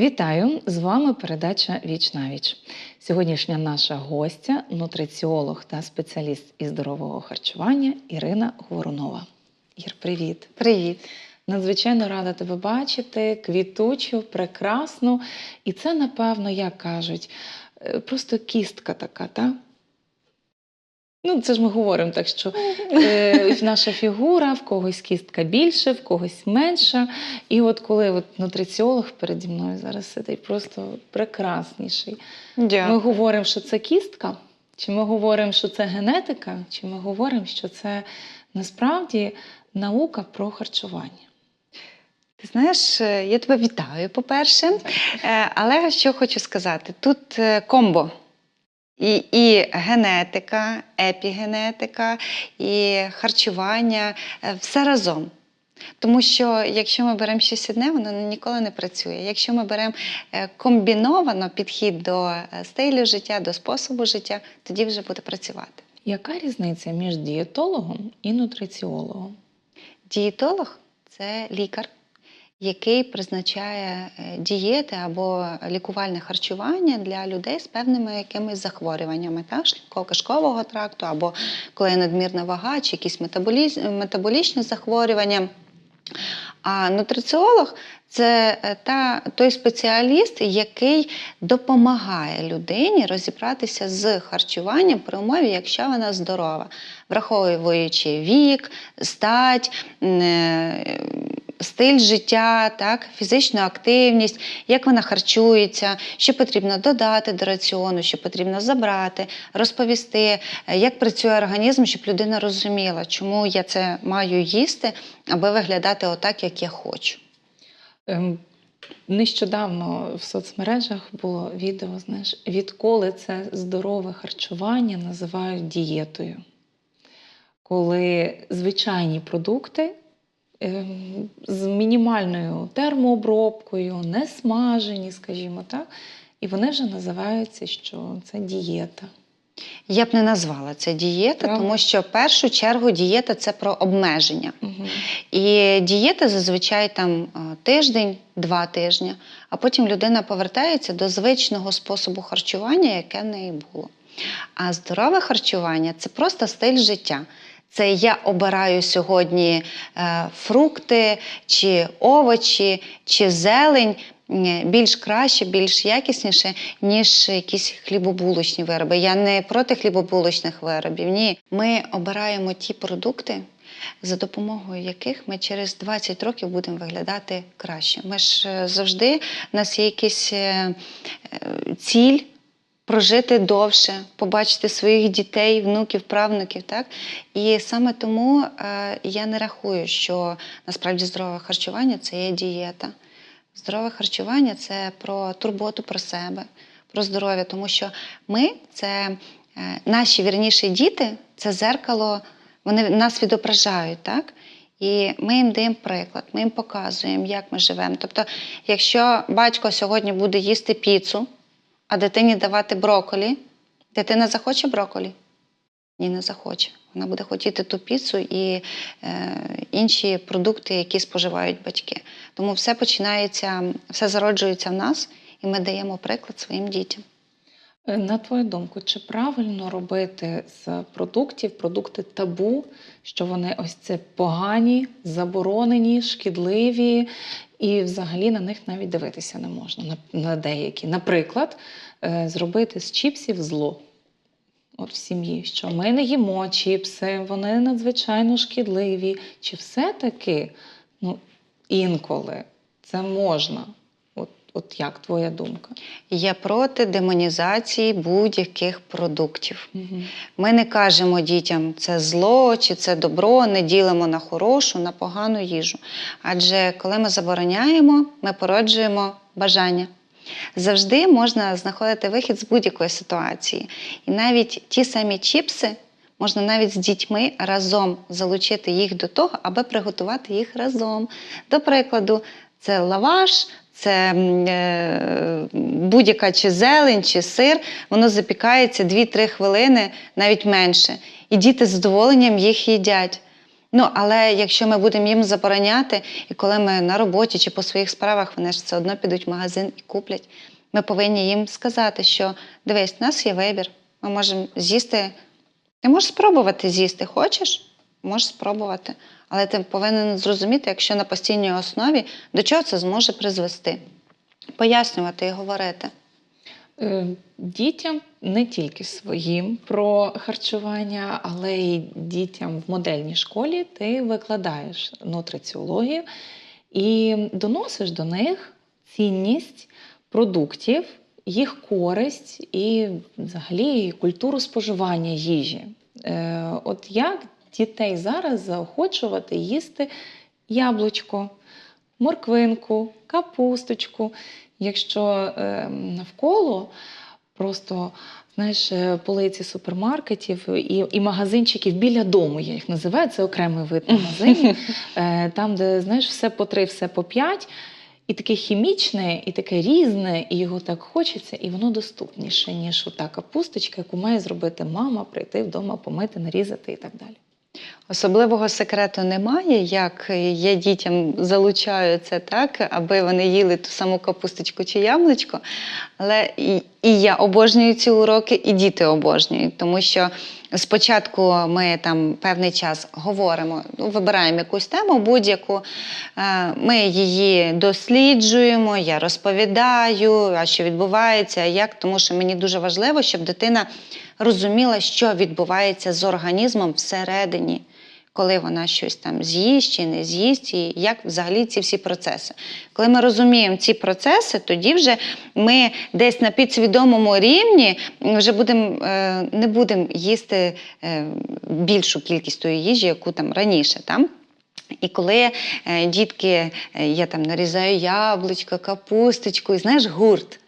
Вітаю! З вами передача Віч на віч. Сьогоднішня наша гостя, нутриціолог та спеціаліст із здорового харчування Ірина Говорунова. Ір, привіт! Привіт. Надзвичайно рада тебе бачити, квітучу, прекрасну. І це, напевно, як кажуть, е, просто кістка така, та? Ну, це ж ми говоримо так, що е, наша фігура, в когось кістка більше, в когось менша. І от коли от нутриціолог переді мною зараз сидить, просто прекрасніший. Ми говоримо, що це кістка, чи ми говоримо, що це генетика, чи ми говоримо, що це насправді наука про харчування. Ти знаєш, е, я тебе вітаю, по-перше. Е, Але що хочу сказати: тут е, комбо. І, і генетика, епігенетика, і харчування е, все разом. Тому що якщо ми беремо щось одне, воно ніколи не працює. Якщо ми беремо е, комбіновано підхід до е, стилю життя, до способу життя, тоді вже буде працювати. Яка різниця між дієтологом і нутриціологом? Дієтолог це лікар, який призначає е, дієти або лікувальне харчування для людей з певними якимись захворюваннями, так? шлунково-кишкового тракту, або коли є надмірна вага, чи якісь метаболічні захворювання. А нутриціолог це е, та, той спеціаліст, який допомагає людині розібратися з харчуванням при умові, якщо вона здорова, враховуючи вік, стать, е, стиль життя, так, фізичну активність, як вона харчується, що потрібно додати до раціону, що потрібно забрати, розповісти, е, як працює організм, щоб людина розуміла, чому я це маю їсти, аби виглядати отак, як я хочу. Ем, Нещодавно в соцмережах було відео, знаєш, відколи це здорове харчування називають дієтою. Коли звичайні продукти з мінімальною термообробкою, не смажені, скажімо так, і вони вже називаються, що це дієта. Я б не назвала це дієта, Правда? тому що в першу чергу дієта це про обмеження. Угу. І дієта зазвичай там е, тиждень, два тижні, а потім людина повертається до звичного способу харчування, яке в неї було. А здорове харчування це просто стиль життя. Це я обираю сьогодні е, фрукти, чи овочі, чи зелень більш краще, більш якісніше, ніж якісь хлібобулочні вироби. Я не проти хлібобулочних виробів. Ні. Ми обираємо ті продукти, за допомогою яких ми через 20 років будемо виглядати краще. Ми ж е, завжди у нас є якась е, ціль. Прожити довше, побачити своїх дітей, внуків, правнуків. Так? І саме тому е, я не рахую, що насправді здорове харчування це є дієта. Здорове харчування це про турботу про себе, про здоров'я, тому що ми це е, наші вірніші діти, це зеркало, вони нас відображають, так? І ми їм даємо приклад, ми їм показуємо, як ми живемо. Тобто, якщо батько сьогодні буде їсти піцу, а дитині давати броколі, дитина захоче броколі? Ні, не захоче. Вона буде хотіти ту піцу і е, інші продукти, які споживають батьки. Тому все починається, все зароджується в нас, і ми даємо приклад своїм дітям. Е, На твою думку, чи правильно робити з продуктів продукти табу, що вони ось це погані, заборонені, шкідливі, і взагалі на них навіть дивитися не можна на, на деякі. Наприклад, е, зробити з чіпсів зло. От в сім'ї, що ми не їмо чіпси, вони надзвичайно шкідливі. Чи все-таки ну, інколи це можна? От, як твоя думка? Я проти демонізації будь-яких продуктів. Угу. Ми не кажемо дітям, це зло чи це добро, не ділимо на хорошу, на погану їжу. Адже коли ми забороняємо, ми породжуємо бажання. Завжди можна знаходити вихід з будь-якої ситуації. І навіть ті самі чіпси можна навіть з дітьми разом залучити їх до того, аби приготувати їх разом. До прикладу, це лаваш, це е, будь-яка чи зелень, чи сир, воно запікається 2-3 хвилини, навіть менше. І діти з задоволенням їх їдять. Ну, але якщо ми будемо їм забороняти, і коли ми на роботі чи по своїх справах, вони ж все одно підуть в магазин і куплять. Ми повинні їм сказати, що дивись, у нас є вибір. Ми можемо з'їсти. Ти можеш спробувати з'їсти. Хочеш? Можеш спробувати. Але ти повинен зрозуміти, якщо на постійній основі, до чого це зможе призвести. Пояснювати і говорити. Е, Дітям не тільки своїм про харчування, але й дітям в модельній школі ти викладаєш нутриціологію і доносиш до них цінність продуктів, їх користь і взагалі культуру споживання їжі. Е, От як дітей зараз заохочувати їсти яблучко, морквинку, капусточку, якщо е, навколо просто знаєш, е, полиці супермаркетів і, і магазинчиків біля дому, я їх називаю, це окремий вид магазинів, там, де знаєш, все по три, все по п'ять. І таке хімічне, і таке різне, і його так хочеться, і воно доступніше, ніж ота капусточка, яку має зробити мама, прийти вдома, помити, нарізати і так далі. Особливого секрету немає, як я дітям залучаю це так, аби вони їли ту саму капусточку чи яблучко. Але і, і я обожнюю ці уроки, і діти обожнюють, тому що спочатку ми там певний час говоримо, ну, вибираємо якусь тему будь-яку, е, ми її досліджуємо, я розповідаю, а що відбувається, як, тому що мені дуже важливо, щоб дитина розуміла, що відбувається з організмом всередині, коли вона щось там з'їсть чи не з'їсть, і як взагалі ці всі процеси. Коли ми розуміємо ці процеси, тоді вже ми десь на підсвідомому рівні вже будемо, е, не будемо їсти е, більшу кількість тої їжі, яку там раніше. Там. І коли е, дітки, я там нарізаю яблучко, капусточку, і знаєш, гурт.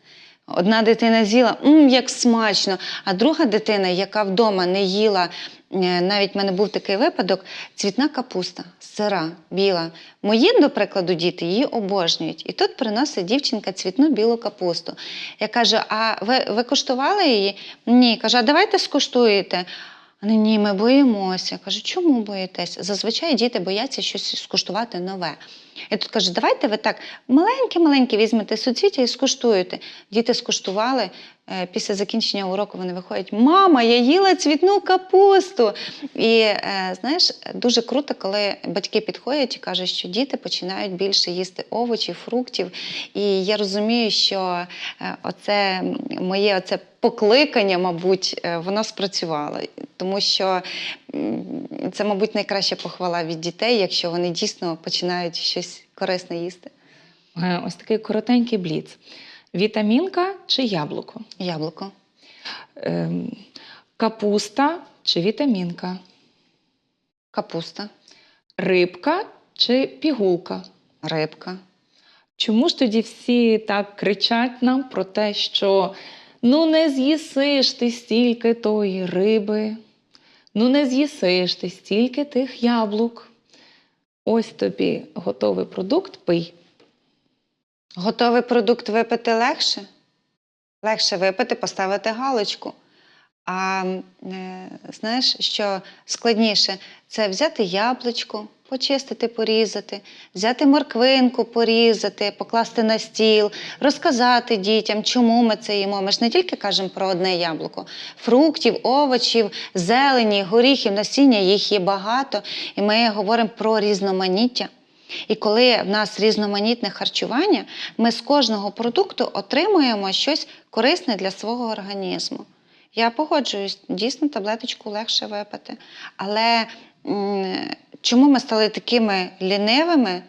Одна дитина з'їла, м, як смачно, а друга дитина, яка вдома не їла, е, навіть в мене був такий випадок, цвітна капуста, сира, біла. Мої, до прикладу, діти її обожнюють. І тут приносить дівчинка цвітну білу капусту. Я кажу: а ви, ви куштували її? Ні. Кажу, а давайте скуштуєте. Вони, ні, ми боїмося. Я кажу, чому боїтесь? Зазвичай діти бояться щось скуштувати нове. Я тут кажу, давайте ви так маленьке-маленьке візьмете суцвіття і скуштуєте. Діти скуштували. Е, Після закінчення уроку вони виходять: Мама, я їла цвітну капусту. І е, знаєш, дуже круто, коли батьки підходять і кажуть, що діти починають більше їсти овочів, фруктів. І я розумію, що е, оце моє оце покликання, мабуть, воно спрацювало. Тому що це, мабуть, найкраща похвала від дітей, якщо вони дійсно починають щось корисне їсти. Ось такий коротенький бліц. Вітамінка чи яблуко? Яблуко. Ем, Капуста чи вітамінка? Капуста, Рибка чи пігулка? рибка. Чому ж тоді всі так кричать нам про те, що ну не з'їсиш ти стільки тої риби, ну не з'їсиш ти стільки тих яблук. Ось тобі готовий продукт, пий. Готовий продукт випити легше. Легше випити, поставити галочку. А е, знаєш, що складніше це взяти яблучко, почистити, порізати, взяти морквинку, порізати, покласти на стіл, розказати дітям, чому ми це їмо. Ми ж не тільки кажемо про одне яблуко. Фруктів, овочів, зелені, горіхів, насіння їх є багато. І ми говоримо про різноманіття. І коли в нас різноманітне харчування, ми з кожного продукту отримуємо щось корисне для свого організму. Я погоджуюсь, дійсно таблеточку легше випити. Але чому ми стали такими лінивими,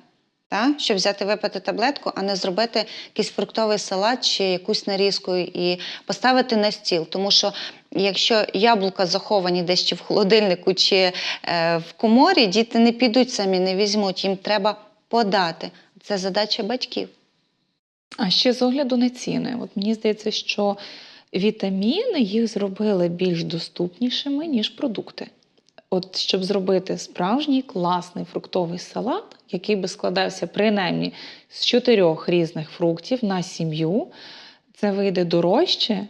та, щоб взяти випити таблетку, а не зробити якийсь фруктовий салат чи якусь нарізку і поставити на стіл? Тому що якщо яблука заховані десь чи в холодильнику, чи е, в коморі, діти не підуть самі, не візьмуть, їм треба подати. Це задача батьків. А ще з огляду на ціни. От мені здається, що вітаміни їх зробили більш доступнішими, ніж продукти. От щоб зробити справжній класний фруктовий салат, який би складався принаймні з чотирьох різних фруктів на сім'ю, це вийде дорожче,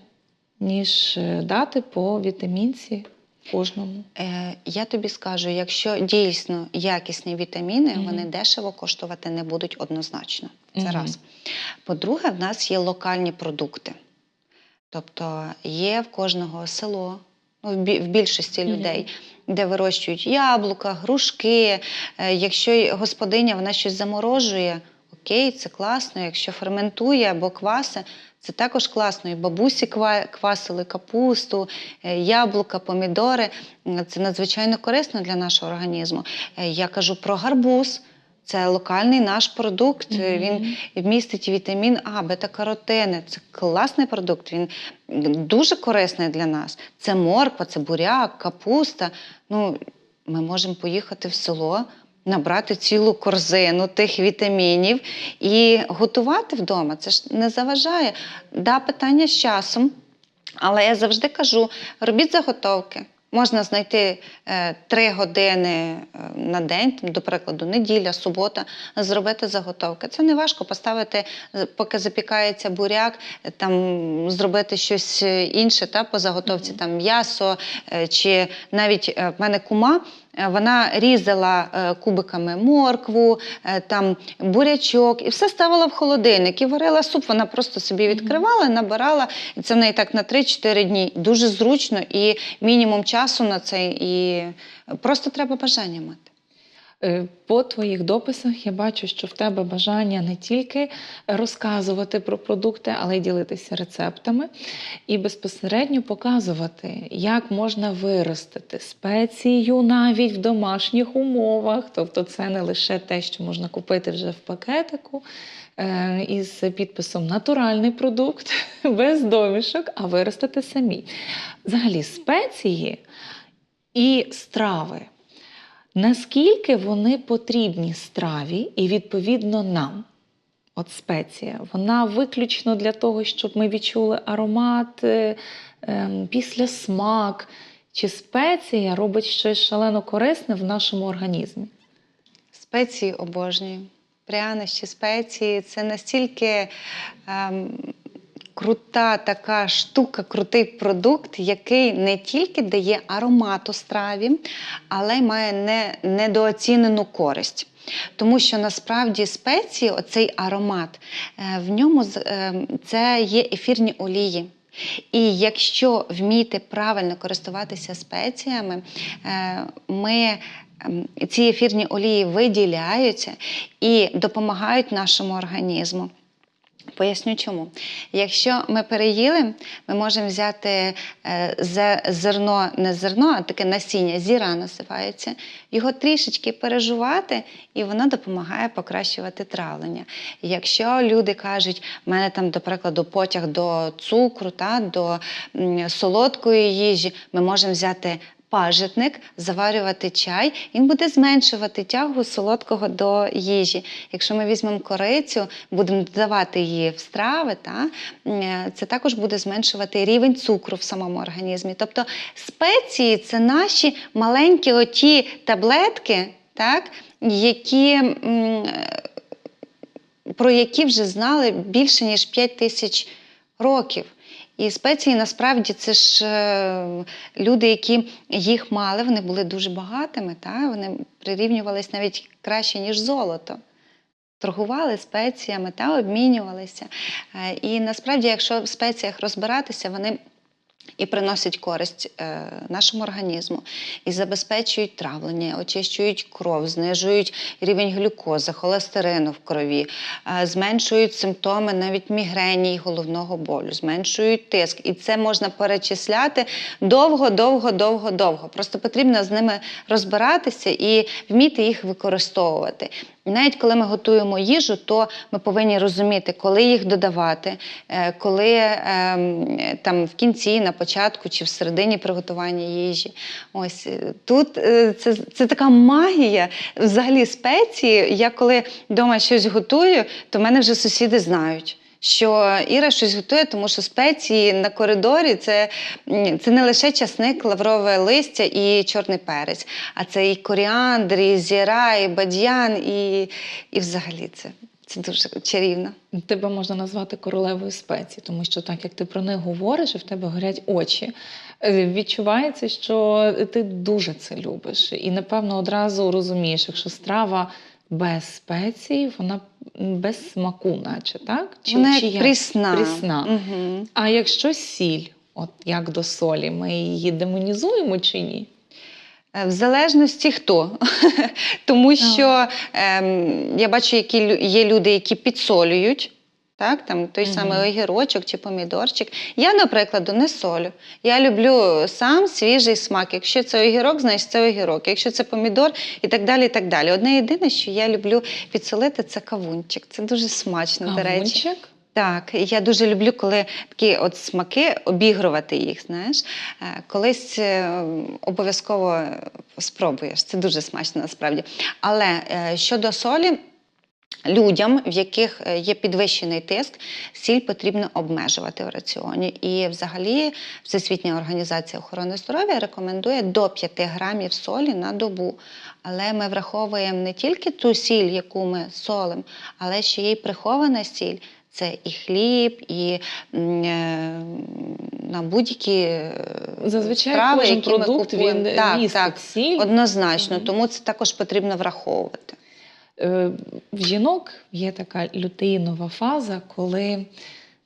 ніж е, дати по вітамінці кожному. Е, Я тобі скажу, якщо дійсно якісні вітаміни, Мгм. вони дешево коштувати не будуть однозначно. Це Мгм. раз. По-друге, в нас є локальні продукти. Тобто є в кожного село, ну, в більшості людей, де вирощують яблука, грушки. Е, Якщо господиня вона щось заморожує, окей, це класно. Якщо ферментує або кваси, це також класно. І бабусі ква- квасили капусту, е, яблука, помідори. Це надзвичайно корисно для нашого організму. Е, Я кажу про гарбуз. Це локальний наш продукт. Е, Він Мгм. містить вітамін А, бета-каротини. Це класний продукт. Він дуже корисний для нас. Це морква, це буряк, капуста. Ну, ми можемо поїхати в село, набрати цілу корзину тих вітамінів і готувати вдома. Це ж не заважає. Да, питання з часом. Але я завжди кажу: робіть заготовки. Можна знайти е, три години е, на день, до прикладу, неділя, субота, зробити заготовки. Це не важко поставити, поки запікається буряк, е, там зробити щось інше та, по заготовці, там м'ясо чи навіть в мене кума. Е, Вона різала е, кубиками моркву, е, там бурячок і все ставила в холодильник і варила суп. Вона просто собі відкривала, набирала, і це в неї так на 3-4 дні. Дуже зручно і мінімум часу на це, і просто треба бажання мати. Е, По твоїх дописах я бачу, що в тебе бажання не тільки розказувати про продукти, але й ділитися рецептами і безпосередньо показувати, як можна виростити спецію навіть в домашніх умовах. Тобто, це не лише те, що можна купити вже в пакетику. е, Із підписом натуральний продукт без домішок, а виростити самі. Взагалі, спеції і страви. Наскільки вони потрібні страві і відповідно нам? От спеція, вона виключно для того, щоб ми відчули аромат, е, ем, після смак. Чи спеція робить щось шалено корисне в нашому організмі? Спеції обожнюю. Прянощі, спеції це настільки ем, крута така штука, крутий продукт, який не тільки дає аромату страві, але й має не, недооцінену користь. Тому що насправді спеції, оцей аромат, е, в ньому е, це є ефірні олії. І якщо вміти правильно користуватися спеціями, е, ми ем, ці ефірні олії виділяються і допомагають нашому організму. Поясню чому. Якщо ми переїли, ми можемо взяти е, зерно, не зерно, а таке насіння, зіра називається, його трішечки пережувати, і воно допомагає покращувати травлення. Якщо люди кажуть, в мене там, до прикладу, потяг до цукру, та, до солодкої їжі, ми можемо взяти пажитник, заварювати чай, він буде зменшувати тягу солодкого до їжі. Якщо ми візьмемо корицю, будемо додавати її в страви, та, це також буде зменшувати рівень цукру в самому організмі. Тобто спеції це наші маленькі оті таблетки, так, які. про які вже знали більше ніж 5 тисяч років. І спеції насправді це ж е, люди, які їх мали, вони були дуже багатими, та? вони прирівнювались навіть краще, ніж золото. Торгували спеціями та обмінювалися. Е, І насправді, якщо в спеціях розбиратися, вони і приносять користь е, нашому організму, і забезпечують травлення, очищують кров, знижують рівень глюкози, холестерину в крові, е, зменшують симптоми навіть мігрені і головного болю, зменшують тиск. І це можна перечисляти довго, довго, довго, довго. Просто потрібно з ними розбиратися і вміти їх використовувати. І навіть коли ми готуємо їжу, то ми повинні розуміти, коли їх додавати, е, коли ем, там в кінці, на початку чи в середині приготування їжі. Ось е, тут е, це, це така магія. Взагалі спеції. Я коли вдома щось готую, то мене вже сусіди знають. Що Іра щось готує, тому що спеції на коридорі це, це не лише часник, лаврове листя і чорний перець, а це і коріандр, і зіра, і бадьян, і, і взагалі це Це дуже чарівно. Тебе можна назвати королевою спецій, тому що так як ти про них говориш, і в тебе горять очі. Е, Відчувається, що ти дуже це любиш. І напевно одразу розумієш, якщо страва без спецій, вона без смаку, наче так? Вона чи як прісна. Прісна. Угу. А якщо сіль, от як до солі, ми її демонізуємо чи ні? Е, В залежності хто. Тому що ем, я бачу, які є люди, які підсолюють. Так, там той Мгм. самий огірочок чи помідорчик. Я, наприклад, не солю. Я люблю сам свіжий смак. Якщо це огірок, значить це огірок. Якщо це помідор і так далі. і так далі. Одне єдине, що я люблю підсолити, це кавунчик. Це дуже смачно, до речі. Так, я дуже люблю, коли такі от смаки обігрувати їх. Знаєш, Е, колись е, обов'язково спробуєш. Це дуже смачно насправді. Але е, щодо солі. Людям, в яких е, є підвищений тиск, сіль потрібно обмежувати в раціоні. І взагалі Всесвітня організація охорони здоров'я рекомендує до 5 грамів солі на добу. Але ми враховуємо не тільки ту сіль, яку ми солимо, але ще є й прихована сіль. Це і хліб, і е, на будь-які е, Зазвичай страви, кожен які ми купуємо. він так, містить так, сіль. однозначно. Мгм. Тому це також потрібно враховувати. Е, В жінок є така лютеїнова фаза, коли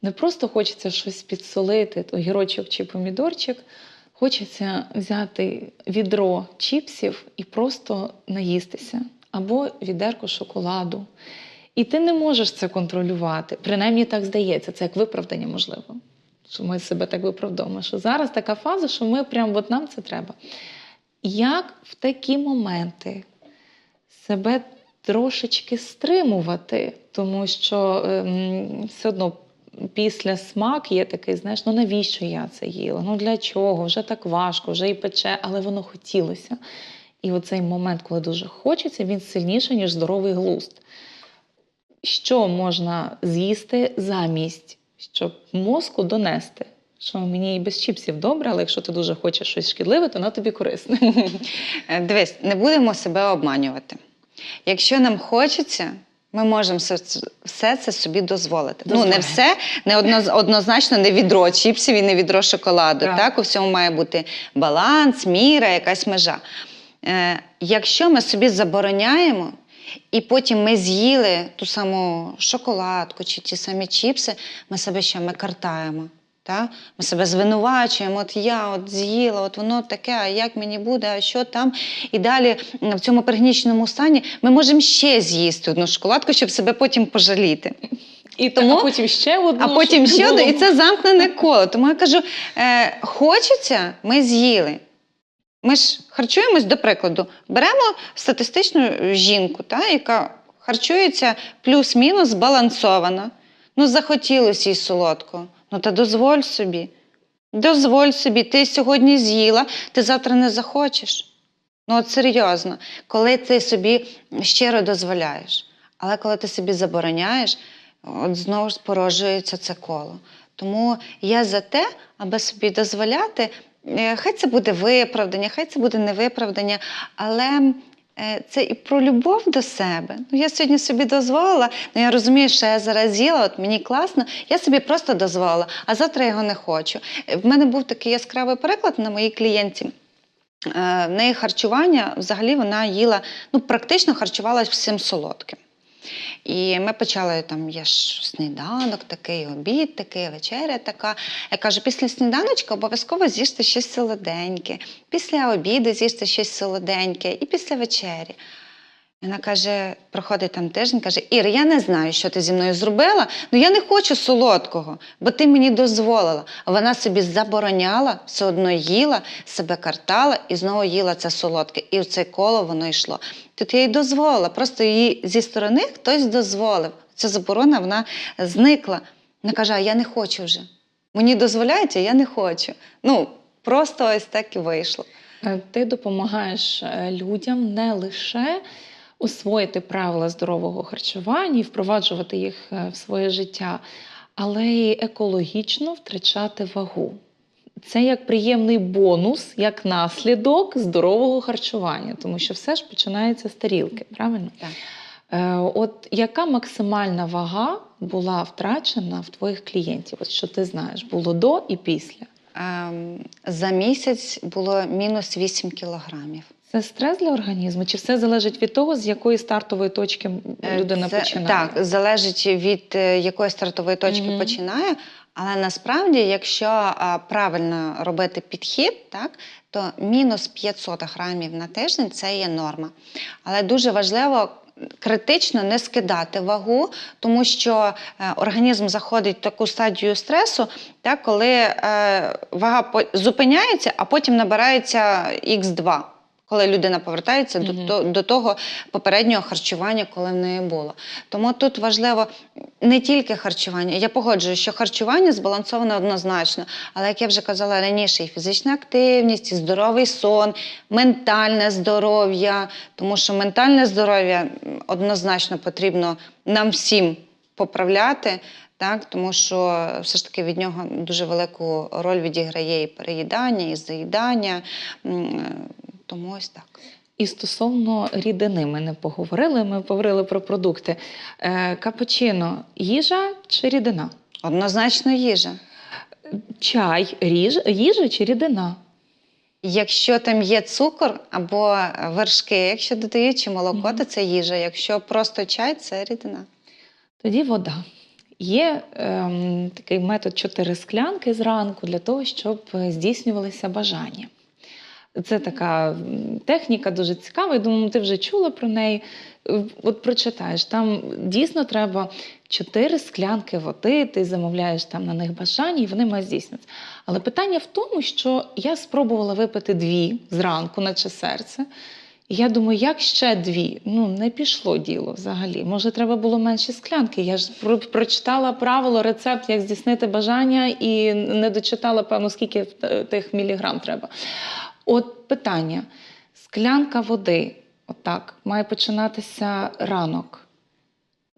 не просто хочеться щось підсолити, огірочок чи помідорчик, хочеться взяти відро чіпсів і просто наїстися, або відерку шоколаду. І ти не можеш це контролювати. Принаймні так здається, це як виправдання можливо. Що ми себе так виправдовуємо, що зараз така фаза, що ми прям от нам це треба. Як в такі моменти себе трошечки стримувати, тому що ем, все одно після смак є такий, знаєш, ну навіщо я це їла? Ну для чого? Вже так важко, вже і пече, але воно хотілося. І оцей момент, коли дуже хочеться, він сильніший, ніж здоровий глузд. Що можна з'їсти замість, щоб мозку донести? Що мені і без чіпсів добре, але якщо ти дуже хочеш щось шкідливе, то на тобі корисне. Дивись, не будемо себе обманювати. Якщо нам хочеться, ми можемо все, це- все це собі дозволити. Ну, не все, не одно, однозначно не відро чіпсів і не відро шоколаду. Так. Так. У всьому має бути баланс, міра, якась межа. Е, якщо ми собі забороняємо, і потім ми з'їли ту саму шоколадку чи ті самі чіпси, ми себе ще ми картаємо. Та? Ми себе звинувачуємо, от я от з'їла, от воно таке, а як мені буде, а що там? І далі в цьому пригніченому стані ми можемо ще з'їсти одну шоколадку, щоб себе потім пожаліти. І Тому- а потім ще одну. А потім ще одну, і це замкнене коло. Тому я кажу: е, хочеться, ми з'їли. Ми ж харчуємось, до прикладу, беремо статистичну жінку, та, яка харчується плюс-мінус збалансовано. Ну, захотілося їй солодкого. Ну, та дозволь собі. Дозволь собі, ти сьогодні з'їла, ти завтра не захочеш. Ну, от серйозно, коли ти собі щиро дозволяєш, але коли ти собі забороняєш, от знову ж породжується це коло. Тому я за те, аби собі дозволяти, е, хай це буде виправдання, хай це буде невиправдання, але це і про любов до себе. Ну, я сьогодні собі дозволила, ну я розумію, що я зараз їла, от мені класно, я собі просто дозволила, а завтра його не хочу. Е, В мене був такий яскравий переклад на моїй клієнтці. Е, В неї харчування взагалі вона їла, ну практично харчувалась всім солодким. І ми почали там є ж сніданок такий, обід такий, вечеря така. Я кажу, після сніданочка обов'язково з'їжте щось солоденьке, після обіду з'їжте щось солоденьке і після вечері. Вона каже, проходить там тиждень, каже: Ір, я не знаю, що ти зі мною зробила, але я не хочу солодкого, бо ти мені дозволила. А вона собі забороняла, все одно їла, себе картала і знову їла це солодке. І в це коло воно йшло. Тут я їй дозволила, просто їй зі сторони хтось дозволив. Ця заборона вона зникла. Вона каже: а я не хочу вже. Мені дозволяють, а я не хочу. Ну, просто ось так і вийшло. Е, Ти допомагаєш е, людям не лише освоїти правила здорового харчування і впроваджувати їх е, в своє життя, але й екологічно втрачати вагу. Це як приємний бонус, як наслідок здорового харчування, тому що все ж починається з тарілки, правильно? Так. Е, От яка максимальна вага була втрачена в твоїх клієнтів? От що ти знаєш, було до і після? Ем, За місяць було мінус 8 кілограмів. Це стрес для організму? Чи все залежить від того, з якої стартової точки Е, людина це- починає? Так, залежить від е, якої стартової точки Мгм. починає. Але насправді, якщо а, правильно робити підхід, так, то мінус 500 грамів на тиждень це є норма. Але дуже важливо критично не скидати вагу, тому що е, організм заходить в таку стадію стресу, так, коли е, вага зупиняється, а потім набирається х2. Коли людина повертається Мгм. до, до того попереднього харчування, коли в неї було. Тому тут важливо не тільки харчування. Я погоджуюсь, що харчування збалансоване однозначно, але як я вже казала раніше, і фізична активність, і здоровий сон, ментальне здоров'я, тому що ментальне здоров'я однозначно потрібно нам всім поправляти. Так, тому що все ж таки від нього дуже велику роль відіграє і переїдання, і заїдання. Тому ось так. І стосовно рідини ми не поговорили. Ми поговорили про продукти. Е, Капучино їжа чи рідина? Однозначно їжа. Чай, ріж, їжа чи рідина? Якщо там є цукор або вершки, якщо додають чи молоко, то це їжа. Якщо просто чай, це рідина. Тоді вода. Є ем, такий метод чотири склянки зранку для того, щоб е, здійснювалися бажання. Це така техніка дуже цікава. Я думаю, ти вже чула про неї. Е, От прочитаєш, там дійсно треба чотири склянки води, ти замовляєш там на них бажання, і вони мають здійснитися. Але питання в тому, що я спробувала випити дві зранку, наче серце. І я думаю, як ще дві? Ну, не пішло діло взагалі. Може, треба було менші склянки. Я ж про- прочитала правило, рецепт, як здійснити бажання, і не дочитала, певно, скільки тих міліграм треба. От питання: склянка води, отак, має починатися ранок.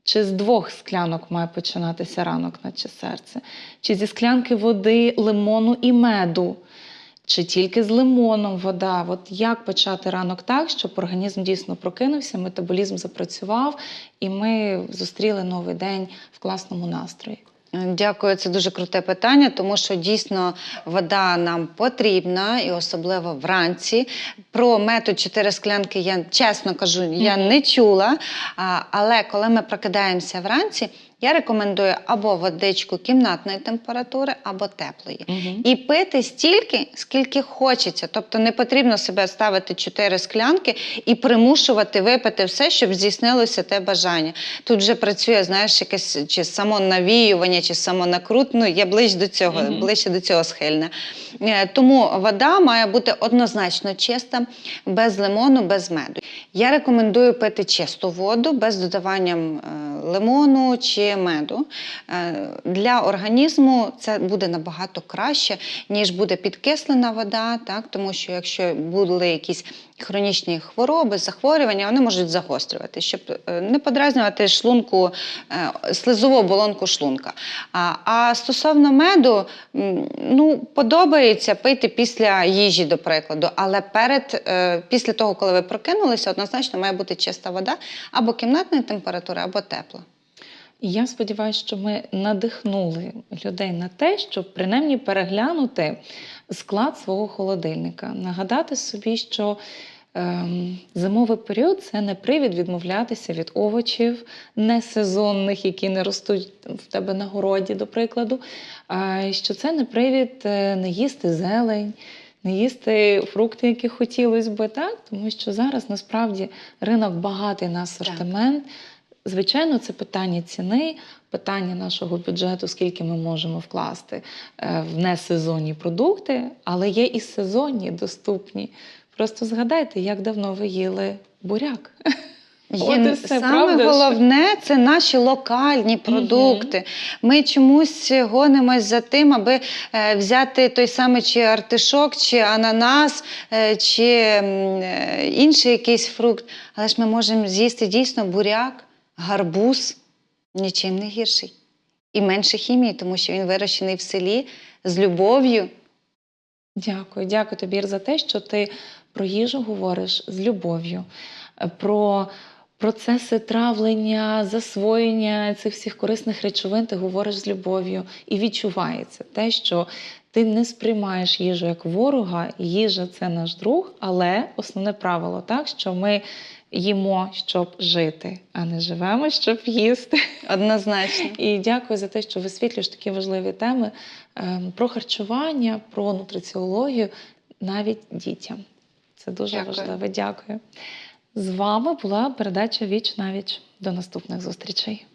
Чи з двох склянок має починатися ранок, наче серце? Чи зі склянки води, лимону і меду? Чи тільки з лимоном вода? От як почати ранок так, щоб організм дійсно прокинувся, метаболізм запрацював, і ми зустріли новий день в класному настрої? Дякую, це дуже круте питання, тому що дійсно вода нам потрібна, і особливо вранці. Про метод 4 склянки я чесно кажу, я не чула. Але коли ми прокидаємося вранці, я рекомендую або водичку кімнатної температури, або теплої. Угу. І пити стільки, скільки хочеться. Тобто не потрібно себе ставити чотири склянки і примушувати випити все, щоб здійснилося те бажання. Тут вже працює, знаєш, якесь чи самонавіювання, чи самонакрут. Ну, я ближче до цього, Мгм. ближче до цього схильна. Е, Тому вода має бути однозначно чиста, без лимону, без меду. Я рекомендую пити чисту воду без додавання е, лимону чи меду. Е, Для організму це буде набагато краще, ніж буде підкислена вода, так? тому що якщо були якісь хронічні хвороби, захворювання, вони можуть загострювати, щоб е, не подразнювати шлунку, е, слизову оболонку шлунка. А, а стосовно меду, ну, подобається пити після їжі, до прикладу, але перед, е, після того, коли ви прокинулися, однозначно має бути чиста вода або кімнатної температури, або тепла. І я сподіваюся, що ми надихнули людей на те, щоб принаймні переглянути склад свого холодильника, нагадати собі, що ем, зимовий період це не привід відмовлятися від овочів несезонних, які не ростуть в тебе на городі, до прикладу. А що це не привід е, не їсти зелень. Не їсти фрукти, які хотілося би, так? тому що зараз насправді ринок багатий на асортимент. Звичайно, це питання ціни, питання нашого бюджету, скільки ми можемо вкласти е, в несезонні продукти, але є і сезонні доступні. Просто згадайте, як давно ви їли буряк. Є, все, саме правда головне це наші локальні продукти. Ми чомусь гонимось за тим, аби е, взяти той самий чи артишок, чи ананас, е, чи е, інший якийсь фрукт. Але ж ми можемо з'їсти дійсно буряк, гарбуз, нічим не гірший. І менше хімії, тому що він вирощений в селі з любов'ю. Дякую, дякую тобі Ір, за те, що ти про їжу говориш з любов'ю, про процеси травлення, засвоєння цих всіх корисних речовин ти говориш з любов'ю і відчувається те, що ти не сприймаєш їжу як ворога, їжа це наш друг, але основне правило так, що ми їмо, щоб жити, а не живемо, щоб їсти. Однозначно. І дякую за те, що висвітлюєш такі важливі теми ем, про харчування, про нутриціологію навіть дітям. Це дуже Дякую. важливо. Дякую. З вами була передача Віч на віч. До наступних зустрічей.